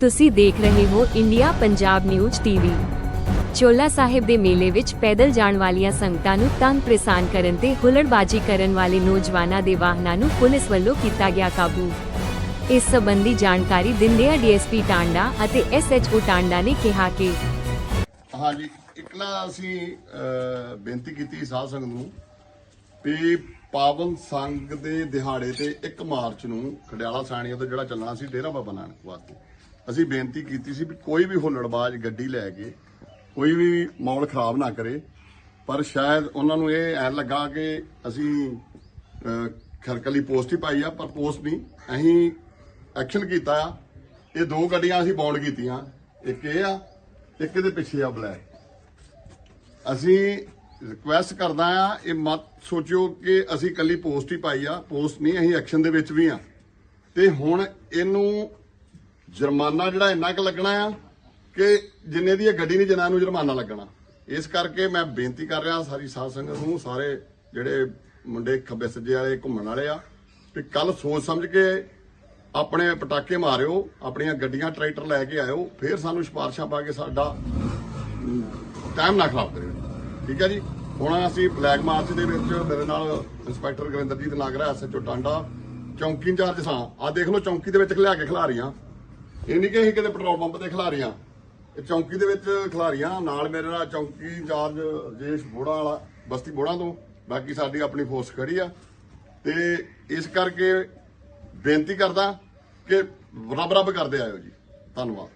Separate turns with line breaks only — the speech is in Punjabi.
ਤੁਸੀਂ ਦੇਖ ਰਹੇ ਹੋ India Punjab news TV. Chola Sahib ਦੇ ਮੇਲੇ ਵਿੱਚ ਪੈਦਲ ਜਾਣ ਵਾਲੀਆਂ ਸੰਗਤਾਂ ਨੂੰ ਤੰਗ ਪਰੇਸ਼ਾਨ ਕਰਨ ਤੇ ਹੁਲੜਬਾਜ਼ੀ ਕਰਨ ਵਾਲੇ ਨੌਜਵਾਨਾਂ ਦੇ ਵਾਹਨਾਂ ਨੂੰ ਪੁਲਿਸ ਵੱਲੋਂ ਕੀਤਾ ਗਿਆ ਕਾਬੂ। ਇਸ ਸੰਬੰਧੀ ਜਾਣਕਾਰੀ ਦਿੰਦਿਆਂ ਡੀਐਸਪੀ ਟਾਂਡਾ ਅਤੇ ਐਸਐਚਓ ਟਾਂਡਾ ਨੇ ਕਿਹਾ ਕਿ
ਹਾਂਜੀ, ਇੱਕ ਨਾ ਅਸੀਂ ਬੇਨਤੀ ਕੀਤੀ ਸਾਧ ਸੰਗਤ ਨੂੰ ਵੀ ਪਾਵਨ ਸੰਗ ਦੇ ਦਿਹਾੜੇ ਤੇ 1 ਮਾਰਚ ਨੂੰ ਖਡਿਆਲਾ ਸਾਣੀਆਂ ਤੋਂ ਜਿਹੜਾ ਚੱਲਣਾ ਸੀ, ਡੇਰਾ ਬਾਬਾ ਨਾਨਕ ਵਾਸਤੇ ਅਸੀਂ ਬੇਨਤੀ ਕੀਤੀ ਸੀ ਵੀ ਕੋਈ ਵੀ ਹੁੱਲੜਬਾਜ਼ ਗੱਡੀ ਲੈ ਕੇ ਕੋਈ ਵੀ ਮਾਹੌਲ ਖਰਾਬ ਨਾ ਕਰੇ ਪਰ ਸ਼ਾਇਦ ਉਹਨਾਂ ਨੂੰ ਇਹ ਐ ਲੱਗਾ ਕਿ ਅਸੀਂ ਅਹ, ਖਰਕਲੀ ਪੋਸਟ ਹੀ ਪਾਈ ਆ ਪਰ ਪੋਸਟ ਨਹੀਂ ਅਸੀਂ ਐਕਸ਼ਨ ਕੀਤਾ ਆ। ਇਹ ਦੋ ਗੱਡੀਆਂ ਅਸੀਂ ਬੌਂਡ ਕੀਤੀਆਂ ਇੱਕ ਇਹ ਆ ਇੱਕ ਇਹਦੇ ਪਿੱਛੇ ਆ ਬਲੈਕ। ਅਸੀਂ ਰਿਕੁਐਸਟ ਕਰਦਾ ਆ ਇਹ ਮਤ ਸੋਚਿਓ ਕਿ ਅਸੀਂ ਕੱਲੀ ਪੋਸਟ ਹੀ ਪਾਈ ਆ ਪੋਸਟ ਨਹੀਂ ਅਸੀਂ ਐਕਸ਼ਨ ਦੇ ਵਿੱਚ ਵੀ ਆ। ਤੇ ਹੁਣ ਇਹਨੂੰ ਜੁਰਮਾਨਾ ਜਿਹੜਾ ਇੰਨਾ ਕੁ ਲੱਗਣਾ ਆ ਕਿ ਜਿੰਨੇ ਦੀ ਇਹ ਗੱਡੀ ਨਹੀਂ ਜਿੰਨਾ ਨੂੰ ਜੁਰਮਾਨਾ ਲੱਗਣਾ। ਇਸ ਕਰਕੇ ਮੈਂ ਬੇਨਤੀ ਕਰ ਰਿਹਾ ਸਾਰੀ ਸਾਧ ਸੰਗਤ ਨੂੰ, ਸਾਰੇ ਜਿਹੜੇ ਮੁੰਡੇ ਖੱਬੇ ਸੱਜੇ ਵਾਲੇ ਘੁੰਮਣ ਵਾਲੇ ਆ, ਵੀ ਕੱਲ ਸੋਚ ਸਮਝ ਕੇ ਆਪਣੇ ਪਟਾਕੇ ਮਾਰਿਓ, ਆਪਣੀਆਂ ਗੱਡੀਆਂ ਟਰੈਕਟਰ ਲੈ ਕੇ ਆਇਓ, ਫਿਰ ਸਾਨੂੰ ਸਿਫਾਰਸ਼ਾਂ ਪਾ ਕੇ ਸਾਡਾ ਟਾਈਮ ਨਾ ਖਰਾਬ ਕਰਿਓ। ਠੀਕ ਹੈ ਜੀ? ਹੁਣ ਅਸੀਂ ਬਲੈਕ ਮਾਰਚ ਦੇ ਵਿੱਚ ਮੇਰੇ ਨਾਲ ਇੰਸਪੈਕਟਰ ਗੁਰਿੰਦਰਜੀਤ ਨਾਗਰਾ ਐਸਐਚਓ ਟਾਂਡਾ, ਚੌਂਕੀ ਇੰਚਾਰਜ ਸਾਂ। ਆ ਦੇਖ ਲਓ, ਚੌਂਕੀ ਦੇ ਵਿੱਚ ਲਿਆ ਕੇ ਖਿਲਾ ਰਹੀਆਂ। ਇਹ ਨਹੀਂ ਕਿ ਅਸੀਂ ਕਿਤੇ ਪੈਟਰੋਲ ਪੰਪ ਤੇ ਖਿਲਾਰੀਆਂ। ਇਹ ਚੌਂਕੀ ਦੇ ਵਿੱਚ ਖਿਲਾਰੀਆਂ, ਨਾਲ ਮੇਰੇ ਨਾਲ ਚੌਂਕੀ ਇੰਚਾਰਜ ਰਜੇਸ਼ ਬੋੜਾ ਵਾਲਾ, ਬਸਤੀ ਬੋੜਾ ਤੋਂ। ਬਾਕੀ ਸਾਡੀ ਆਪਣੀ ਫੋਰਸ ਖੜੀ ਆ। ਤੇ ਇਸ ਕਰਕੇ ਬੇਨਤੀ ਕਰਦਾ ਕਿ ਰੱਬ ਰੱਬ ਕਰਦੇ ਆਇਓ ਜੀ। ਧੰਨਵਾਦ।